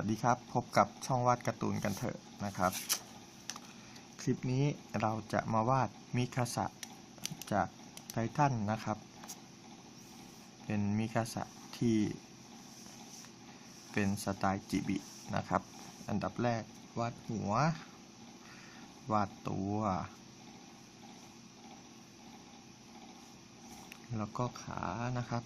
วัสดีครับ พบกับช่องวาดการ์ตูนกันเถอะนะครับ คลิปนี้เราจะมาวาดมิคาสะจากไททันนะครับ เป็นมิคาสะที่เป็นสไตล์จิบินะครับ อันดับแรกวาดหัว วาดตัว แล้วก็ขานะครับ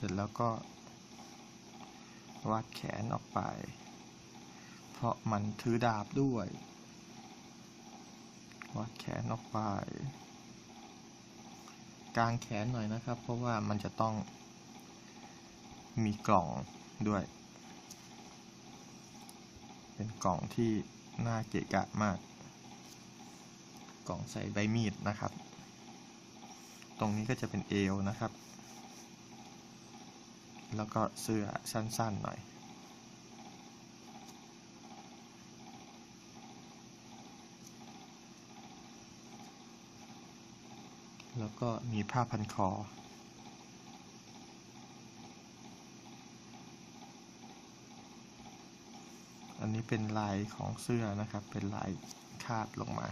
ร็จแล้วก็ วาดแขนออกไป เพราะมันถือดาบด้วย วาดแขนออกไปกลางแขนหน่อยนะครับ เพราะว่ามันจะต้องมีกล่องด้วย เป็นกล่องที่น่าเกะกะมาก กล่องใส่ใบมีดนะครับ ตรงนี้ก็จะเป็นเอวนะครับ แล้วก็เสื้อสั้นๆหน่อยแล้วก็มีผ้าพันคอ อันนี้เป็นลายของเสื้อนะครับ เป็นลายคาดลงมา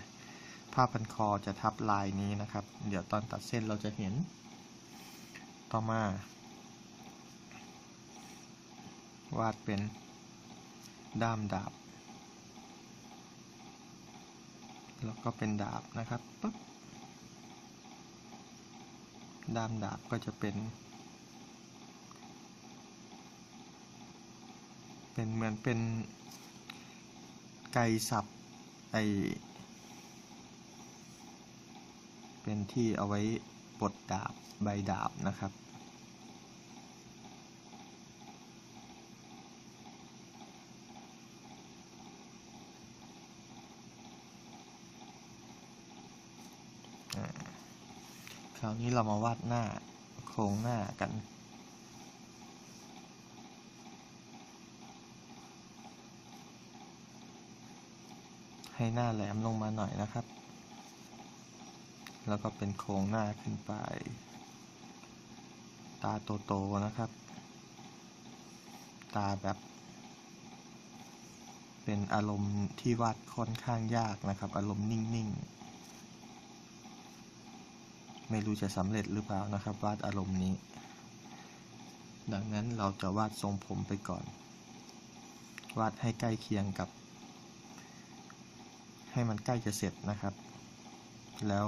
ผ้าพันคอจะทับลายนี้นะครับ เดี๋ยวตอนตัดเส้นเราจะเห็น ต่อมา วาดเป็นด้ามดาบ แล้วก็เป็นดาบนะครับปึ๊บด้ามดาบก็จะเป็น เป็นเหมือนเป็นไกสับไอเป็นที่เอาไว้ปลดดาบใบดาบนะครับ วนี้เรามาวาดหน้าโครงหน้ากัน ให้หน้าแหลมลงมาหน่อยนะครับ แล้วก็เป็นโครงหน้าขึ้นไป ตาโตๆนะครับ ตาแบบ เป็นอารมณ์ที่วาดค่อนข้างยากนะครับ อารมณ์นิ่ง ๆ ไม่รู้จะสำเร็จหรือเปล่านะครับ วาดอารมณ์นี้ ดังนั้นเราจะวาดทรงผมไปก่อน วาดให้ใกล้เคียงกับ ให้มันใกล้จะเสร็จนะครับ แล้ว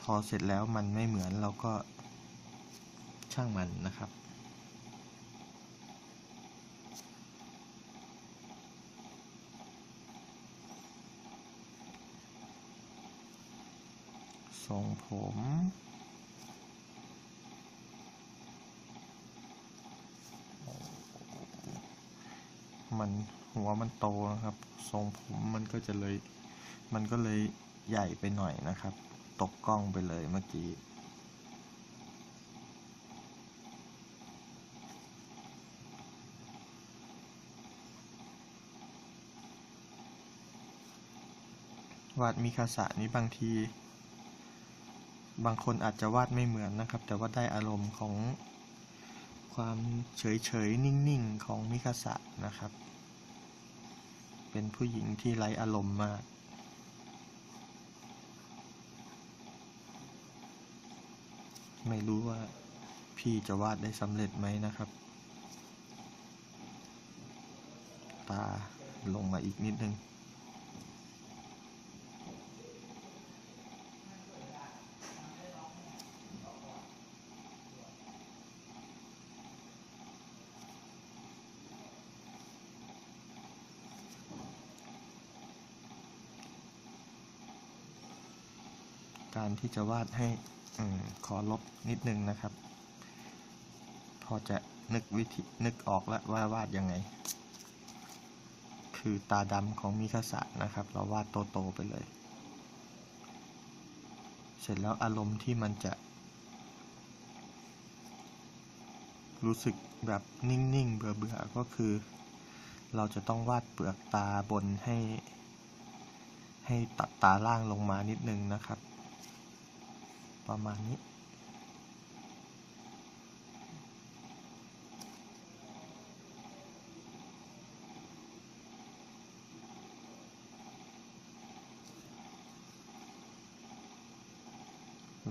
พอเสร็จแล้วมันไม่เหมือนเราก็ช่างมันนะครับ ทรงผม มันหัวมันโตนะครับ ทรงผมมันก็จะเลย มันก็เลยใหญ่ไปหน่อยนะครับ ตกกล้องไปเลยเมื่อกี้วาดมิคาสะนี้บางที บางคนอาจจะวาดไม่เหมือนนะครับ แต่ว่าได้อารมณ์ของความเฉยๆนิ่งๆ ของมิคาสะนะครับ เป็นผู้หญิงที่ไร้อารมณ์มากไม่รู้ว่าพี่จะวาดได้สำเร็จไหมนะครับ ตาลงมาอีกนิดนึง การที่จะวาดให้อขอลบนิดนึงนะครับ พอจะนึกวิธีนึกออกแล้วว่าวาดยังไง คือตาดำของมิคาสะนะครับ เราวาดโตๆไปเลย เสร็จแล้วอารมณ์ที่มันจะ รู้สึกแบบนิ่งๆ เบื่อๆ ก็คือ เราจะต้องวาดเปลือกตาบนให้ ให้ตัดตาล่างลงมานิดนึงนะครับ ประมาณนี้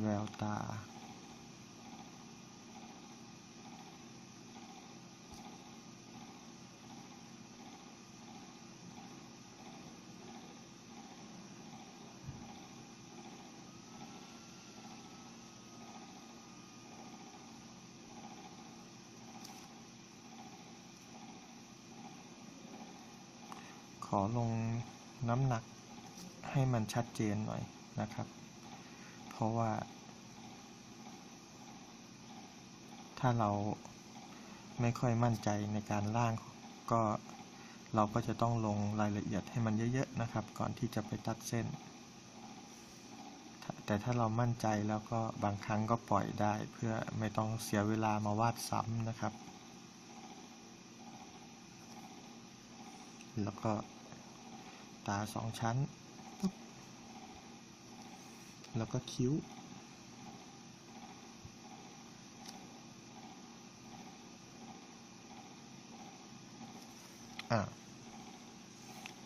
แววตา ข อลงน้ำหนักให้มันชัดเจนหน่อยนะครับ เพราะว่า ถ้าเราไม่ค่อยมั่นใจในการล่างก็เราก็จะต้องลงรายละเอียดให้มันเยอะๆนะครับ ก่อนที่จะไปตัดเส้น แต่ถ้าเรามั่นใจแล้วก็บางครั้งก็ปล่อยได้ เพื่อไม่ต้องเสียเวลามาวาดซ้ำนะครับ แล้วก็ ตาสองชั้น แล้วก็คิ้ว อะ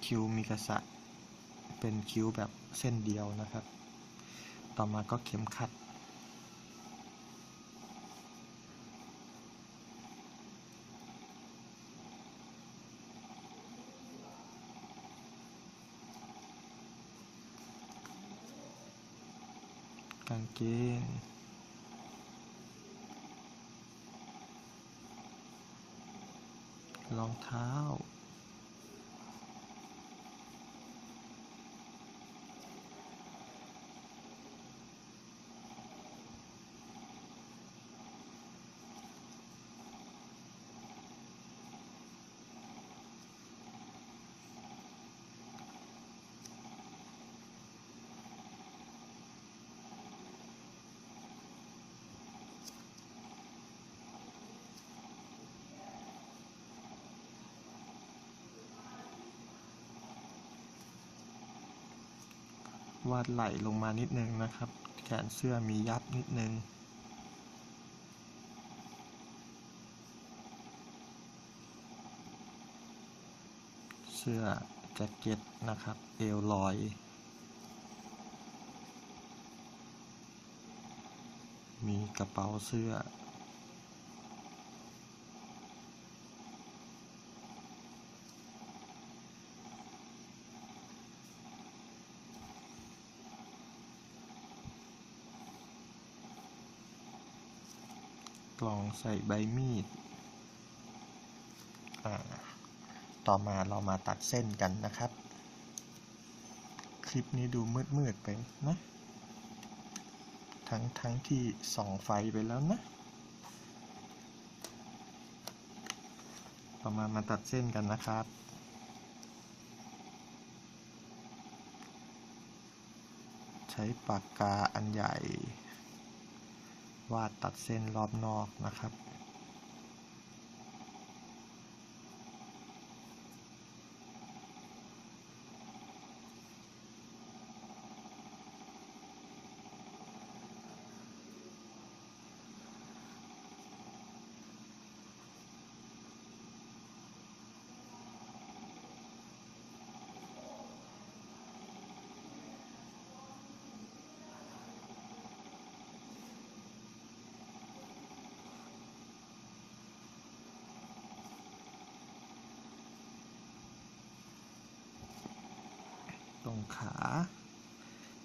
คิ้วมีกริย์เป็นคิ้วแบบเส้นเดียวนะครับ ต่อมาก็เข็มขัด กางเกงรองเท้า วาดไหลลงมานิดนึงนะครับ แขนเสื้อมียับนิดนึง เสื้อแจ็คเก็ตนะครับ เอวลอยมีกระเป๋าเสื้อ ใส่ใบมีด ต่อมาเรามาตัดเส้นกันนะครับ คลิปนี้ดูมืดๆไปนะ ทั้งทั้งที่ส่องไฟไปแล้วนะ ต่อมามาตัดเส้นกันนะครับใช้ปากกาอันใหญ่ วาดตัดเส้นรอบนอกนะครับ งขา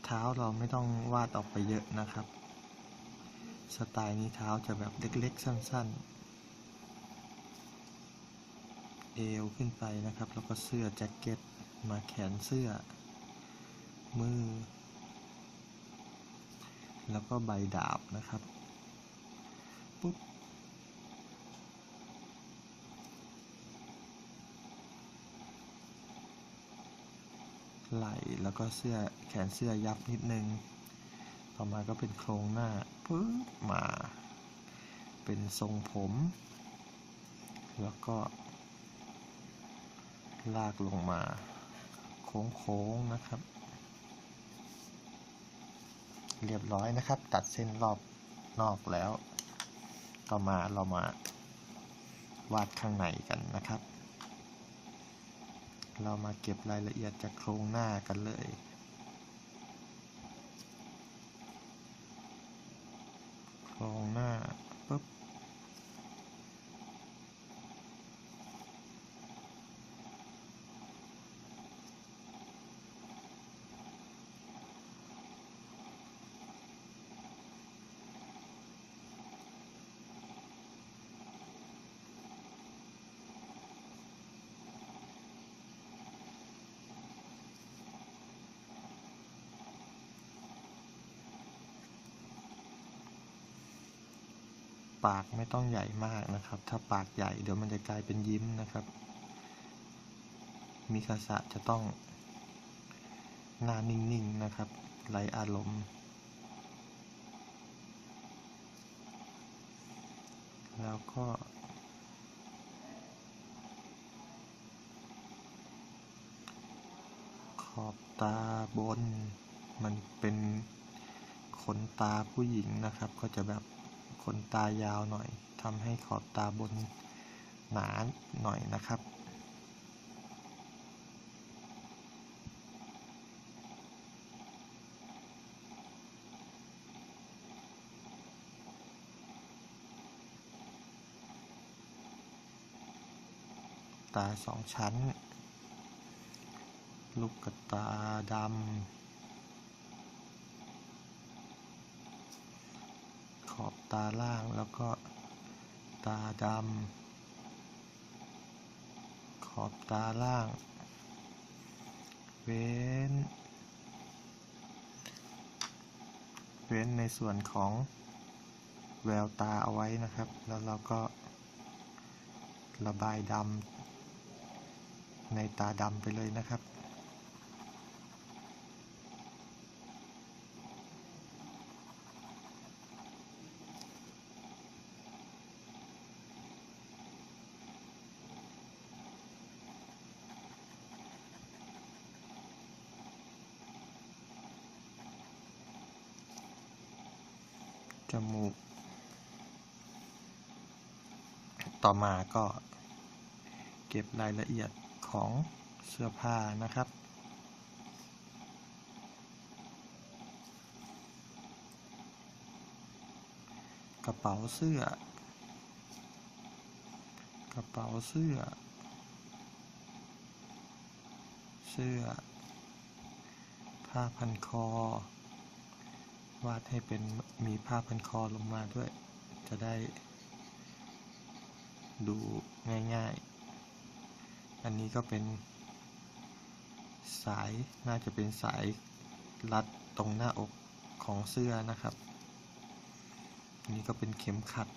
เท้าเราไม่ต้องวาดออกไปเยอะนะครับ สไตล์นี้เท้าจะแบบเล็กๆ สั้นๆ เอวขึ้นไปนะครับ แล้วก็เสื้อแจ็คเก็ตมาแขนเสื้อ มือ แล้วก็ใบดาบนะครับปุ๊บ ไหล่แล้วก็เสื้อแขนเสื้อยับนิดนึง ต่อมาก็เป็นโครงหน้าปึ๊บมา เป็นทรงผม แล้วก็ ลากลงมา โค้งๆนะครับ เรียบร้อยนะครับ ตัดเส้นรอบนอกแล้ว ต่อมาเรามาวาดข้างในกันนะครับ เรามาเก็บรายละเอียดจากโครงหน้ากันเลย โครงหน้า ปากไม่ต้องใหญ่มากนะครับ ถ้าปากใหญ่เดี๋ยวมันจะกลายเป็นยิ้มนะครับ มิคาสะจะต้อง หน้านิ่งๆนะครับไร้อารมณ์แล้วก็ ขอบตาบน มันเป็นขนตาผู้หญิงนะครับ ก็จะแบบ ขนตายาวหน่อยทำให้ขอบตาบนหนาหน่อยนะครับตาสองชั้น ลูกกระตาดำ อบตาล่างแล้วก็ตาดำขอบตาล่าง เว้น เว้นในส่วนของแววตาเอาไว้นะครับ แล้วเราก็ระบายดำในตาดำไปเลยนะครับ มูก ต่อมาก็เก็บรายละเอียดของเสื้อผ้านะครับ กระเป๋าเสื้อ กระเป๋าเสื้อ เสื้อ ผ้าพันคอ วาดให้เป็นมีผ้าพันคอลงมาด้วย จะได้ดูง่ายๆ อันนี้ก็เป็นสายน่าจะเป็นสายรัดตรงหน้าอกของเสื้อนะครับอันนี้ก็เป็นเข็มขัด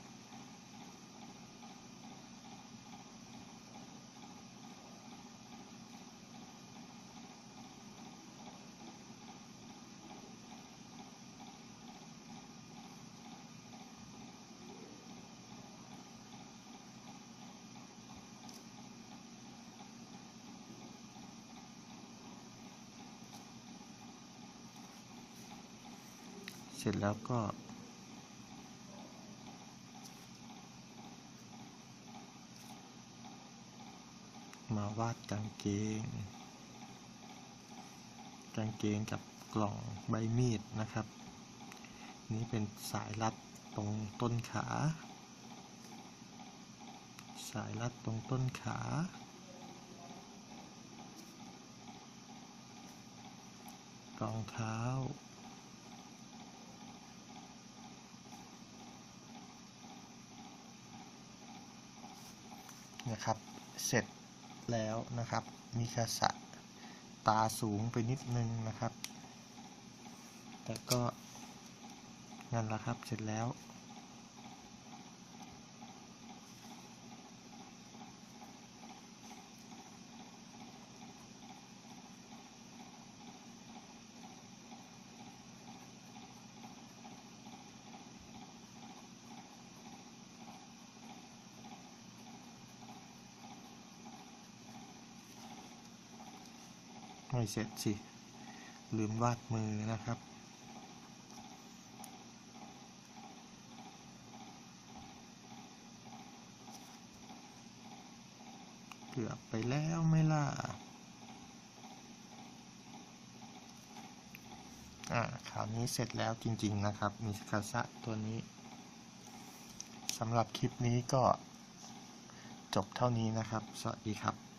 สร็จแล้วก็มาวาดกางเกง กางเกงกับกล่องใบมีดนะครับ นี่เป็นสายรัดตรงต้นขา สายรัดตรงต้นขา รองเท้า นะครับ เสร็จแล้วนะครับ มีคาสะตาสูงไปนิดนึงนะครับ แต่ก็นั่นแหละครับ เสร็จแล้ว ไม่เสร็จสิ ลืมวาดมือนะครับ เกือบไปแล้วไม่ล่ะ อ่าคราวนี้เสร็จแล้วจริงๆนะครับ มีกระสะตัวนี้สำหรับคลิปนี้ก็จบเท่านี้นะครับ สวัสดีครับ